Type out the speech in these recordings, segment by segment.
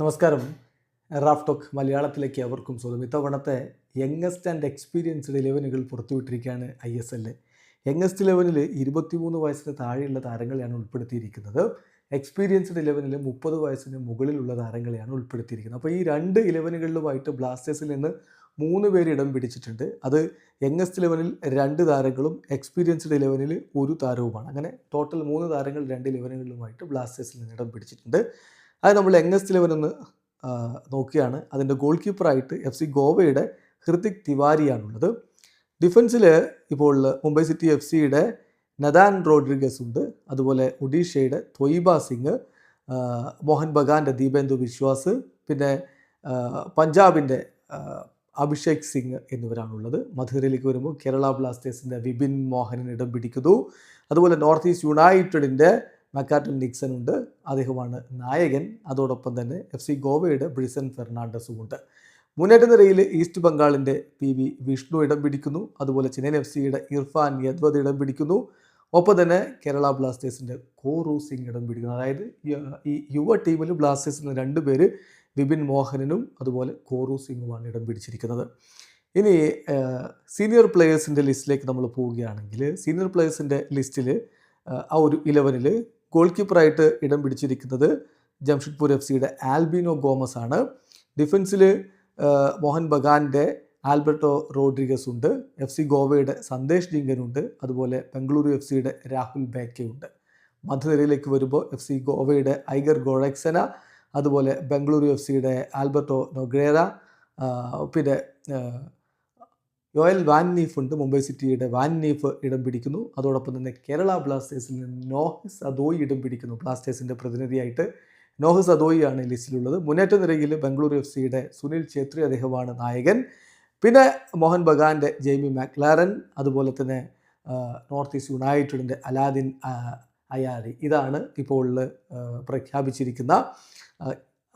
നമസ്കാരം. Raf talk മലയാളത്തിലേക്ക് അവർക്കും സ്വാഗതം. ഇത്തവണത്തെ യങ്ങസ്റ്റ് ആൻഡ് എക്സ്പീരിയൻസ്ഡ് ഇലവനുകൾ പുറത്തുവിട്ടിരിക്കുകയാണ് ഐ എസ് എല്ലിൽ യങ്ങസ്റ്റ് ഇലവനിൽ ഇരുപത്തിമൂന്ന് വയസ്സിന് താഴെയുള്ള താരങ്ങളെയാണ് ഉൾപ്പെടുത്തിയിരിക്കുന്നത്. എക്സ്പീരിയൻസ്ഡ് ഇലവനിൽ മുപ്പത് വയസ്സിന് മുകളിലുള്ള താരങ്ങളെയാണ് ഉൾപ്പെടുത്തിയിരിക്കുന്നത്. അപ്പോൾ ഈ രണ്ട് ഇലവനുകളിലുമായിട്ട് ബ്ലാസ്റ്റേഴ്സിൽ നിന്ന് മൂന്ന് പേര് ഇടം പിടിച്ചിട്ടുണ്ട്. അത് യങ്ങസ്റ്റ് ഇലവനിൽ രണ്ട് താരങ്ങളും എക്സ്പീരിയൻസ്ഡ് ഇലവനിൽ ഒരു താരവുമാണ്. അങ്ങനെ ടോട്ടൽ മൂന്ന് താരങ്ങൾ രണ്ട് ഇലവനുകളിലുമായിട്ട് ബ്ലാസ്റ്റേഴ്സിൽ നിന്ന് ഇടം പിടിച്ചിട്ടുണ്ട്. അത് നമ്മൾ യങ്ങസ്റ്റ് ഇലവൻ ഒന്ന് നോക്കുകയാണ്. അതിന്റെ ഗോൾ കീപ്പറായിട്ട് എഫ് സി ഗോവയുടെ ഹൃതിക് തിവാരിയാണുള്ളത്. ഡിഫൻസിൽ ഇപ്പോൾ മുംബൈ സിറ്റി എഫ് സിയുടെ നദാൻ റോഡ്രിഗസ് ഉണ്ട്. അതുപോലെ ഒഡീഷയുടെ ത്വയ്ബ സിംഗ് മോഹൻ ബഗാന്റെ ദീപേന്ദു വിശ്വാസ് പിന്നെ പഞ്ചാബിന്റെ അഭിഷേക് സിംഗ് എന്നിവരാണുള്ളത്. മധുരയിലേക്ക് വരുമ്പോൾ കേരള ബ്ലാസ്റ്റേഴ്സിന്റെ വിപിൻ മോഹനൻ ഇടം പിടിക്കുന്നു. അതുപോലെ നോർത്ത് ഈസ്റ്റ് യുണൈറ്റഡിന്റെ മക്കാറ്റൻ നിക്സൺ ഉണ്ട്. അദ്ദേഹമാണ് നായകൻ. അതോടൊപ്പം തന്നെ എഫ് സി ഗോവയുടെ ബ്രിസൻ ഫെർണാണ്ടസും ഉണ്ട് മുന്നേറ്റ നിരയിൽ ഈസ്റ്റ് ബംഗാളിന്റെ പി വി വിഷ്ണു ഇടം പിടിക്കുന്നു. അതുപോലെ ചെന്നൈയിൻ എഫ് സിയുടെ ഇർഫാൻ യദ്വദ് ഇടം പിടിക്കുന്നു. ഒപ്പം തന്നെ കേരള ബ്ലാസ്റ്റേഴ്സിന്റെ കോറു സിംഗ് ഇടം പിടിക്കുന്നു. അതായത് ഈ- യുവ ടീമിൽ ബ്ലാസ്റ്റേഴ്സിൽ നിന്ന് രണ്ട് പേര് വിപിൻ മോഹനനും അതുപോലെ കോറു സിംഗുമാണ് ഇടം പിടിച്ചിരിക്കുന്നത്. ഇനി സീനിയർ പ്ലെയേഴ്സിന്റെ ലിസ്റ്റിലേക്ക് നമ്മൾ പോവുകയാണെങ്കിൽ സീനിയർ പ്ലെയേഴ്സിന്റെ ലിസ്റ്റിൽ ആ ഒരു ഇലവനിൽ ഗോൾ കീപ്പറായിട്ട് ഇടം പിടിച്ചിരിക്കുന്നത് ജംഷഡ്പൂർ എഫ് സിയുടെ ആൽബിനോ ഗോമസ് ആണ് ഡിഫൻസിൽ മോഹൻ ബഗാന്റെ ആൽബർട്ടോ റോഡ്രിഗസ് ഉണ്ട് എഫ് സി ഗോവയുടെ സന്ദേശ് ജിങ്കനുണ്ട്. അതുപോലെ ബംഗളൂരു എഫ് സിയുടെ രാഹുൽ ബേക്കയുണ്ട്. മധ്യനിരയിലേക്ക് വരുമ്പോൾ എഫ് സി ഗോവയുടെ ഐഗർ ഗോളക്സന അതുപോലെ ബംഗളൂരു എഫ് സിയുടെ ആൽബർട്ടോ നൊഗ്രേറ പിന്നെ യോയൽ വാൻ നീഫ് ഉണ്ട് മുംബൈ സിറ്റിയുടെ വാൻ നീഫ് ഇടം പിടിക്കുന്നു. അതോടൊപ്പം തന്നെ കേരള ബ്ലാസ്റ്റേഴ്സിൽ നിന്ന് നോഹിസ് അദോയി ഇടം പിടിക്കുന്നു ബ്ലാസ്റ്റേഴ്സിന്റെ പ്രതിനിധിയായിട്ട്. നോഹിസ് ആണ് ലിസ്റ്റിലുള്ളത് മുന്നേറ്റ നിരയിൽ ബംഗളൂരു എഫ് സിയുടെ സുനിൽ ഛേത്രി അദ്ദേഹമാണ് നായകൻ. പിന്നെ മോഹൻ ബഗാന്റെ ജെയ്മി മാക്ലാരൻ അതുപോലെ തന്നെ നോർത്ത് ഈസ്റ്റ് യുണൈറ്റഡിന്റെ അലാദിൻ അയാരി ഇതാണ് ഇപ്പോൾ പ്രഖ്യാപിച്ചിരിക്കുന്ന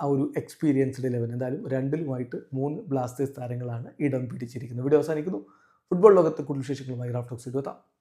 ആ, ഒരു എക്സ്പീരിയൻസ്ഡ് ഇലവൻ എന്തായാലും രണ്ടിലുമായിട്ട് മൂന്ന് ബ്ലാസ്റ്റേഴ്സ് താരങ്ങളാണ് ഇടം പിടിച്ചിരിക്കുന്നത്. വീഡിയോ അവസാനിക്കുന്നു. ഫുട്ബോൾ ലോകത്ത് കൂടുതൽ വിശേഷങ്ങളുമായി റാഫ്റ്റോക്സ് എത്താം.